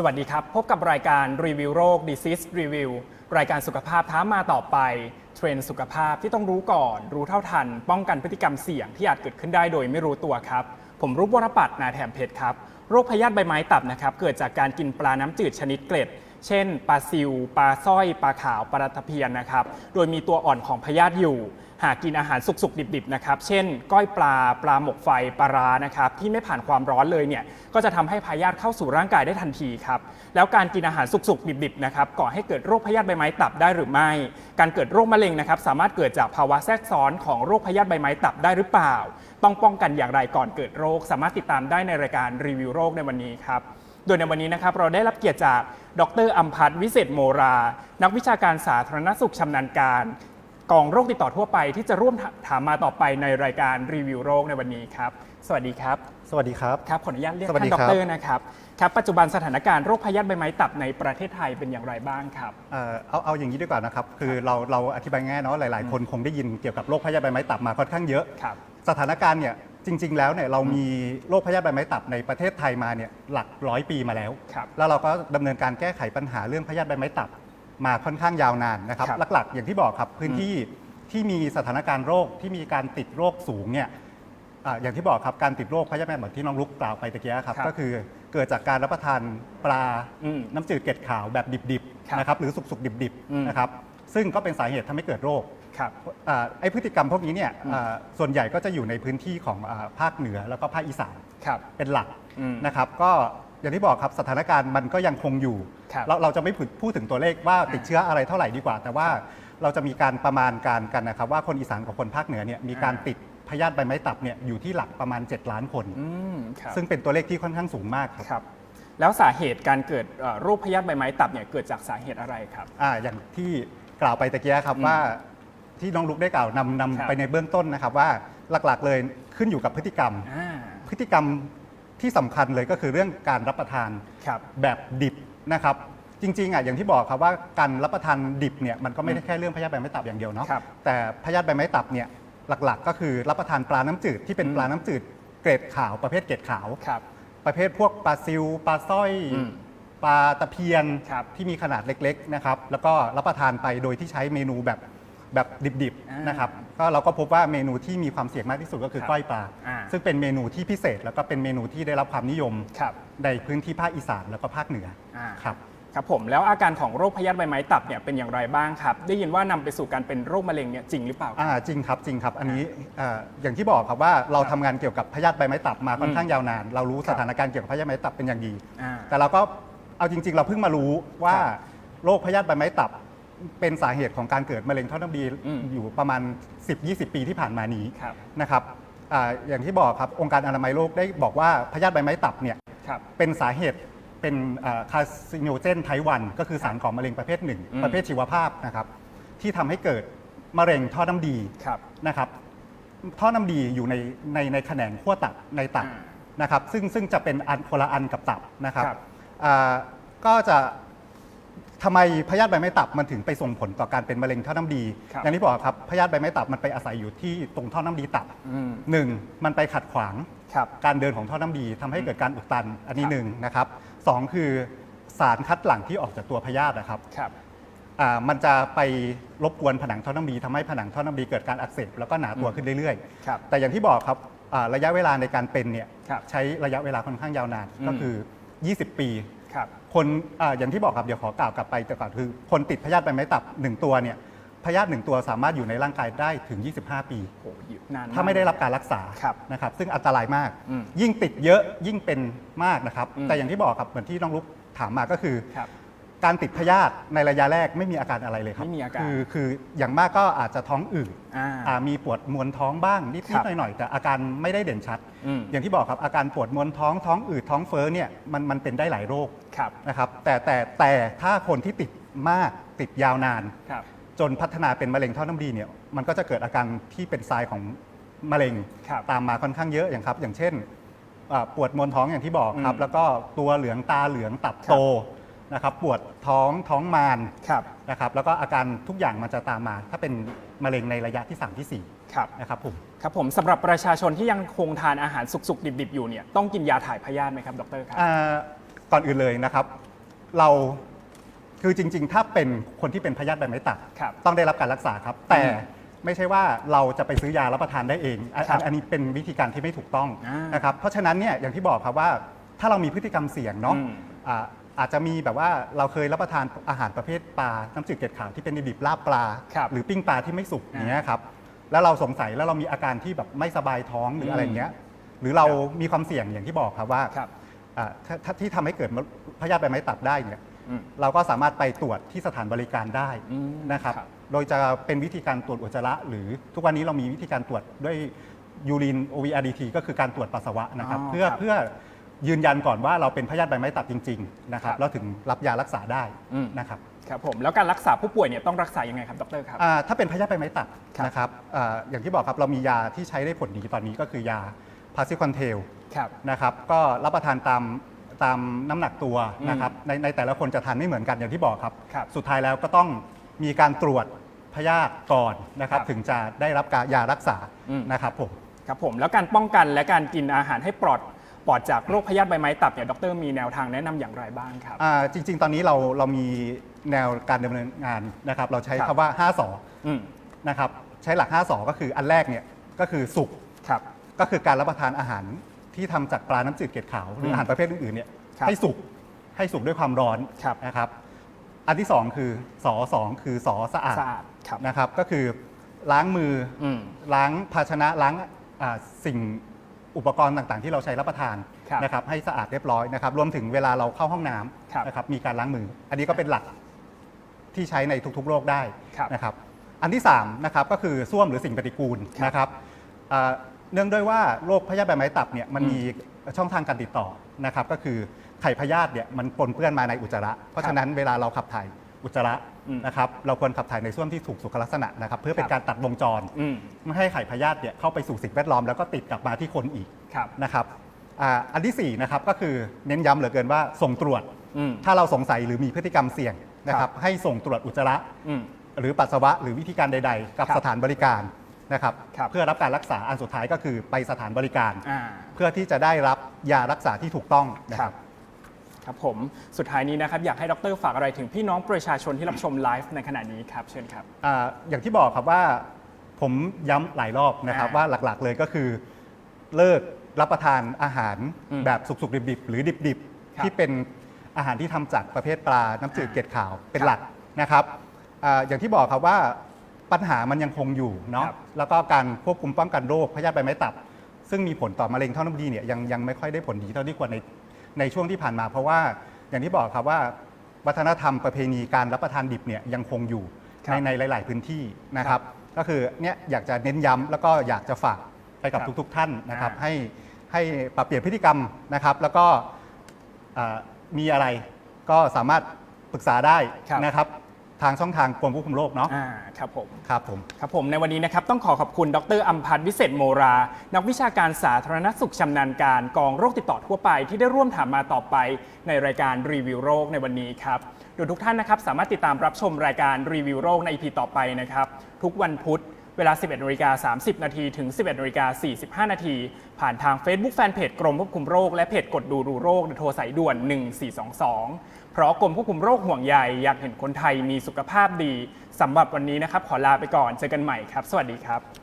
สวัสดีครับ พบกับรายการรีวิวโรค Disease Review รายการสุขภาพท้ามาต่อไป เทรนด์สุขภาพที่ต้องรู้ก่อน รู้เท่าทัน ป้องกันพฤติกรรมเสี่ยงที่อาจเกิดขึ้นได้โดยไม่รู้ตัวครับ ผมรูปวรปัตนาแถมเพชรครับ โรคพยาธิใบไม้ตับนะครับ เกิดจากการกินปลาน้ำจืดชนิดเกล็ด เช่นปลาซิวปลาสร้อยปลาขาวปลาตะเพียนนะครับ โดยมีตัวอ่อนของพยาธิอยู่ หากกินอาหารสุกๆ ดิบๆนะครับเช่น ก้อยปลาปลาหมกไฟปลาร้านะครับที่ไม่ผ่านความร้อนเลยเนี่ยก็จะทำให้พยาธิเข้าสู่ร่างกายได้ทันทีครับแล้วการกินอาหารสุกๆ ดิบๆนะครับก่อให้เกิดโรคพยาธิใบไม้ตับได้หรือไม่ การเกิดโรคมะเร็งนะครับสามารถเกิดจากภาวะแทรกซ้อนของโรคพยาธิใบไม้ตับได้หรือเปล่า ต้องป้องกันอย่างไรก่อนเกิดโรค สามารถติดตามได้ในรายการรีวิวโรคในวันนี้ครับโดยในวันนี้นะครับเราได้รับเกียรติจากดรอัมพัฒวิเศษโมรา นักวิชาการสาธารณสุขชำนาญการ กองโรคติดต่อทั่วไปที่จะร่วมถามมาต่อไปในรายการรีวิวโรคในวันนี้ครับ สวัสดีครับ สวัสดีครับ ครับขออนุญาตเรียกสวัสท่าดีนดครับ รนะครับครับปัจจุบันสถานการณ์โรคพยาธิใบไม้ตับในประเทศไทยเป็นอย่างไรบ้างครับ เอ่อเอาเอาอย่างนี้ดีกว่านะครับ คือเราเราอธิบายง่ายเนาะหลาย ๆ คนคงได้ยินเกี่ยวกับโรคพยาธิใบไม้ตับมาค่อนข้างเยอะ ครับ สถานการณ์เนี่ยจริง ๆ แล้วเนี่ยเรามีโรคพยาธิใบไม้ตับในประเทศไทยมาเนี่ยหลักร้อยปีมาแล้ว ครับแล้วเราก็ดำเนินการแก้ไขปัญหาเรื่องพยาธิใบไม้ตับ มาค่อนข้างยาวนานนะครับครับ หลักๆ อย่างที่บอกครับพื้นที่ที่มีสถานการณ์โรคที่มีการติดโรคสูงเนี่ยอ่าอย่างที่บอกครับการติดโรคพยาธิใบไม้ตับที่น้องลุกกล่าวไปตะเกียครับครับก็คือเกิดจากการรับประทานปลาอืมน้ำจืดเกล็ดขาวแบบดิบครับๆนะครับหรือสุกๆดิบอืม ๆนะครับซึ่งก็เป็นสาเหตุทำให้เกิดโรค ครับ อ่าไอ้พฤติกรรมพวกนี้เนี่ยอืมอ่าส่วนใหญ่ก็จะอยู่ในพื้นที่ของอาภาคเหนือแล้วก็ภาคอีสานครับ เป็นหลักอืมนะครับ ก็ อย่างที่บอกครับสถานการณ์มันก็ยังคงอยู่ ครับ เราเราจะไม่พูดพูดถึงตัวเลขว่าติดเชื้ออะไรเท่าไหร่ดีกว่า แต่ว่าเราจะมีการประมาณการกันนะครับว่าคนอีสานกับคนภาคเหนือเนี่ยมีการอ่าติดพยาธิใบไม้ตับเนี่ยอยู่ที่หลักประมาณ 7 ล้านคน อืมครับซึ่งเป็นตัวเลขที่ค่อนข้างสูงมากครับ ครับ แล้วสาเหตุการเกิดเอ่อโรคพยาธิใบไม้ตับเนี่ยเกิดจากสาเหตุอะไรครับ อ่าอย่างที่กล่าวไปตะเกียครับอืมว่าที่น้องลุกได้กล่าวนำครับนำไปในเบื้องต้นนะครับว่าหลักๆเลยขึ้นอยู่กับพฤติกรรม อ่า พฤติกรรม ที่สำคัญเลยก็คือเรื่องการรับประทานครับ แบบดิบนะครับ จริงๆอะอย่างที่บอกครับว่าการรับประทานดิบเนี่ยมันก็ไม่ได้แค่เรื่องพยาธิใบไม้ตับอย่างเดียวเนาะครับแต่พยาธิใบไม้ตับเนี่ยหลักๆ ก็คือรับประทานปลาน้ำจืดที่เป็นอืมปลาน้ำจืดเกรดขาวประเภทเกรดขาว ครับ ประเภทพวกปลาซิวปลาสร้อย อืมปลาตะเพียน ครับที่มีขนาดเล็กๆนะครับ แล้วก็รับประทานไปโดยที่ใช้เมนูแบบ แบบดิบอ่าๆนะครับก็เราก็พบว่าเมนูที่มีความเสี่ยงมากที่สุดก็คือครับก้อยปลา อ่า ซึ่งเป็นเมนูที่พิเศษ แล้วก็เป็นเมนูที่ได้รับความนิยมครับ ในพื้นที่ภาคอีสานแล้วก็ภาคเหนืออ่าครับ ครับผมแล้วอาการของโรคพยาธิใบไม้ตับเนี่ยเป็นอย่างไรบ้างครับ ได้ยินว่านำไปสู่การเป็นโรคมะเร็งเนี่ยจริงหรือเปล่าครับ อ่าจริงครับจริงครับอันนี้อ่าอย่างที่บอกครับว่าเราทำงานเกี่ยวกับพยาธิใบไม้ตับมาค่อนข้างยาวนาน เรารู้ครัสบถานการณ์เกี่ยวกับพยาธิใบไม้ตับเป็นอย่างดี อ่าแต่เราก็เอาจริง ๆ เราเพิ่งมารู้ว่าครับโรคพยาธิใบไม้ตับ เป็นสาเหตุของการเกิดมะเร็งท่อน้ำดีอืม อยู่ประมาณ 10-20 ปีที่ผ่านมานี้ครับ นะครับอาอย่างที่บอกครับองค์การอนามัยโลกได้บอกว่าพยาธิใบไม้ตับเนี่ยครับ เป็นสาเหตุเป็นคาซิโนเจนไทวันก็คือสารก่อมะเร็งประเภทหนึ่งอืม ประเภทชีวภาพนะครับที่ทำให้เกิดมะเร็งท่อน้ำดี ครับ นะครับท่อน้ำดีอยู่ในในในแขนงขั้วตับในตับอ่านะครับซึ่งซึ่งจะเป็นอันคนละอันกับตับนะครับครับอ่าก็จะ ทำไมพยาธิใบไม้ตับมันถึงไปส่งผลต่อการเป็นมะเร็งท่อน้ำดี ครับอย่างที่บอกครับพยาธิใบไม้ตับมันไปอาศัยอยู่ที่ตรงท่อน้ำดีตับอืม หนึ่งมันไปขัดขวาง ครับ การเดินของท่อน้ำดีทำให้เกิดการอุดตันอันนี้ครับ หนึ่งนะครับสองคือสารคัดหลั่งที่ออกจากตัวพยาธินะครับครับ อ่ามันจะไปรบกวนผนังท่อน้ำดีทำให้ผนังท่อน้ำดีเกิดการอักเสบแล้วก็หนาตัวอืมขึ้นเรื่อยครับๆ แต่อย่างที่บอกครับอ่าระยะเวลาในการเป็นเนี่ยครับใช้ระยะเวลาค่อนข้างยาวนานอืม ก็คือ 20 ปี ครับ คนอาอย่างที่บอกครับเดี๋ยวขอกล่าวกลับไปแต่ก่อนคือ คนติดพยาธิใบไม้ตับหนึ่งตัวเนี่ยพยาธิหนึ่งตัวสามารถอยู่ในร่างกายได้ถึง 25 ปีโหอยู่นานก ถ้าไม่ได้รับการรักษาครับนะครับ ซึ่งอันตรายมาก อืมยิ่งติดเยอะยิ่งเป็นมากนะครับ อืมแต่อย่างที่บอกครับเหมือนที่น้องลุกถามมาก็คือ ครับ การติดพยาธิในระยะแรกไม่มีอาการอะไรเลยครับไม่มีอาการคือคืออย่างมากก็อาจจะท้องอืดอ่าอ่ามีปวดมวนท้องบ้างนิดครันิดบหน่อยหน่อยๆแต่อาการไม่ได้เด่นชัด อืม อย่างที่บอกครับอาการปวดมวนท้องท้องอืดท้องเฟ้อเนี่ยมันมันเป็นได้หลายโรคครับนะครับแต่แต่แต่ถ้าคนที่ติดมากติดยาวนาน ครับ จนพัฒนาเป็นมะเร็งท่อน้ำดีเนี่ยมันก็จะเกิดอาการที่เป็นทรายของมะเร็งครับตามมาค่อนข้างเยอะอย่างครับ อย่างเช่นอ่าปวดมวนท้องอย่างที่บอกครับ อืมแล้วก็ตัวเหลืองตาเหลืองตับครับโต นะครับปวดท้องท้องมานครับนะครับแล้วก็อาการทุกอย่างมันจะตามมา ถ้าเป็นมะเร็งในระยะที่ 3 ที่ครับ4นะครับผมครับผมสำหรับประชาชนที่ยังคงทานอาหารสุกๆ ดิบๆ อยู่เนี่ยต้องกินยาถ่ายพยาธิไหมครับดรครับอ่าก่อนอื่นเลยนะครับ เราคือจริง ๆ ถ้าเป็นคนที่เป็นพยาธิใบไม้ตับครับต้องได้รับการรักษาครับ แต่อืมไม่ใช่ว่าเราจะไปซื้อยารับประทานได้เอง อันครับอันนี้เป็นวิธีการที่ไม่ถูกต้องอ่านนะครับเพราะฉะนั้นเนี่ยอย่างที่บอกครับว่าถ้าเรามีพฤติกรรมเสี่ยงเนาะ อืมอ่าอาจจะมีแบบว่าเราเคยรับประทานอาหารประเภทปลาน้ำจืดเกล็ดขาวที่เป็นดิบๆลาบปลา ครับหรือปิ้งปลาที่ไม่สุกอ่าอย่างเงี้ยครับแล้วเราสงสัยแล้วเรามีอาการที่แบบไม่สบายท้องหรืออะไรอืมเงี้ยหรือเราครับมีความเสี่ยงอย่างที่บอกครับว่าครับอ่าถ้าถ้าที่ทำให้เกิดมะพยาธิใบไม้ตับได้เนี่ยอืมเราก็สามารถไปตรวจที่สถานบริการได้อืมนะครับครับ โดยจะเป็นวิธีการตรวจอุจจาระ หรือทุกวันนี้เรามีวิธีการตรวจด้วยยูริน OVRDT ก็คือการตรวจปัสสาวะนะครับ อ๋อเพื่อครับ เพื่อ ยืนยันก่อนว่าเราเป็นพยาธิใบไม้ตับจริงๆนะครัครับบแล้วถึงรับยารักษาได้อืม นะครับครับผมแล้วการรักษาผู้ป่วยเนี่ยต้องรักษายังไงครับดรครับ อ่าถ้าเป็นพยาธิใบไม้ตับครับ นะครับอาอย่างที่บอกครับเรามียาที่ใช้ได้ผลดีตอนนี้ก็คือยาพาซิคอนเทลครับ นะครับก็รับประทานตามตามน้ำหนักตัวอืมนะครับในในแต่ละคนจะทานไม่เหมือนกันอย่างที่บอกครับ ครับสุดท้ายแล้วก็ต้องมีการตรวจพยาธิก่อนนะครับครับถึงจะได้รับการยารักษาอืม นะครับผม ครับผมแล้วการป้องกันและการกินอาหารให้ปลอด ปลอดจากโรคพยาธิใบไม้ตับเนี่ยดรมีแนวทางแนะนำอย่างไรบ้างครับ อ่าจริง ๆ ตอนนี้เราเรามีแนวการดำเนินงานนะครับ เราใช้ครับคำว่า5สออืมนะครับใช้หลัก5สอก็คืออันแรกเนี่ยก็คือสุก ครับ ก็คือการรับประทานอาหารที่ทำจากปลาน้ำจืดเกล็ดขาว หรืออาหารประเภทอื่นๆเนี่ยครับให้สุกให้สุกด้วยความร้อนครับ นะครับ อันที่สองคือสอสองคือสอสะอาดสะอาดครับนะครับ ก็คือล้างมือออืมล้างภาชนะล้างอ่าสิ่ง อุปกรณ์ต่างๆ ที่เราใช้รับประทานครับนะครับให้สะอาดเรียบร้อยนะครับรวมถึงเวลาเราเข้าห้องน้ครับำนะครับมีการล้างมือ อันนี้ก็เป็นหลักที่ใช้ในทุกๆโรคได้ครับนะครับอันที่3นะครับก็คือส้วมหรือสิ่งปฏิกูลครับนะครับอ่าเนื่องด้วยว่าโรคพยาธิใบไม้ตับเนี่ยมันอืมมีช่องทางการติดต่อนะครับก็คือไข่พยาธิเนี่ยมันปนเปื้อนมาในอุจจาระ เพราะฉะนั้นเวลาเราขับถ่าย อุจจาระอืมนะครับเราควรขับถ่ายในส้วมที่ถูกสุขลักษณะนะครับเพื่อเป็ครันบ การตัดวงจร อืมไม่ให้ไข่พยาธิเนี่ยเข้าไปสู่สิ่งแวดล้อมแล้วก็ติดกลับมาที่คนอีกครับ นะครับอ่าอันที่4นะครับก็คือเน้นย้ำเหลือเกินว่าส่งตรวจ อืม ถ้าเราสงสัยหรือมีพฤติกรรมเสี่ยงนะคครัรับ บให้ส่งตรวจอุจจาระ อืม หรือปัสสาวะหรือวิธีการใด ๆ กับครับสถานบริการนะครับครับ เพื่อรับการรักษาอันสุดท้ายก็คือไปสถานบริการ อ่า เพื่อที่จะได้รับยารักษาที่ถูกต้องนะคครัรับบ ครับผมสุดท้ายนี้นะครับอยากให้ดรฝากอะไรถึงพี่น้องประชาชนที่รับชมไลฟ์ในขณะนี้ครับเชิญครับอาอย่างที่บอกครับว่าผมย้ำหลายรอบนะครับอ่าว่าหลักๆเลยก็คือเลิกรับประทานอาหารอืมแบบสุกๆดิบๆหรือดิบครับๆ ที่เป็นอาหารที่ทำจากประเภทปลาน้ำจืดอ่าเกล็ดขาวเป็นครับหลักนะครับอาอย่างที่บอกครับว่าปัญหามันยังคงอยู่เนาะครับ แล้วก็การควบคุมป้องกันโรคพยาธิใบไม้ตับ ซึ่งมีผลต่อมะเร็งท่อน้ำดีเนี่ยยังยังไม่ค่อยได้ผลดีเท่าที่ควรใน ในช่วงที่ผ่านมา เพราะว่าอย่างที่บอกครับว่า วัฒนธรรมประเพณีการรับประทานดิบเนี่ยยังคงอยู่ครับในในหลาย ๆ พื้นที่นะครับ ก็คือเนี่ยอยากจะเน้นย้ำแล้วก็อยากจะฝากไปกับครับทุก ๆ ท่านนะครับอ่าให้ให้ปรับเปลี่ยนพฤติกรรมนะครับ แล้วก็อ่ามีอะไรก็สามารถปรึกษาได้ครับนะครับ ทางช่องทางกรมควบคุมโรคเนาะอ่าครับผม ครับผม ครับผมในวันนี้นะครับต้องขอขอบคุณดรอัมพันธ์วิเศษโมรา นักวิชาการสาธารณสุขชำนาญการกองโรคติดต่อทั่วไปที่ได้ร่วมถามมาต่อไปในรายการรีวิวโรคในวันนี้ครับโดยทุกท่านนะครับสามารถติดตามรับชมรายการรีวิวโรคใน EP ต่อไปนะครับทุกวันพุธ เวลา 11นาฬิกา30 นาทีถึง 11นาฬิกา45 นาที ผ่านทาง Facebook Fanpage กรมควบคุมโรค และเพจกดดูรูโรคโดยโทรสายด่วน 1422 เพราะกรมควบคุมโรคห่วงใยอยากเห็นคนไทยมีสุขภาพดีสำหรับวันนี้นะครับขอลาไปก่อนเจอกันใหม่ครับ สวัสดีครับ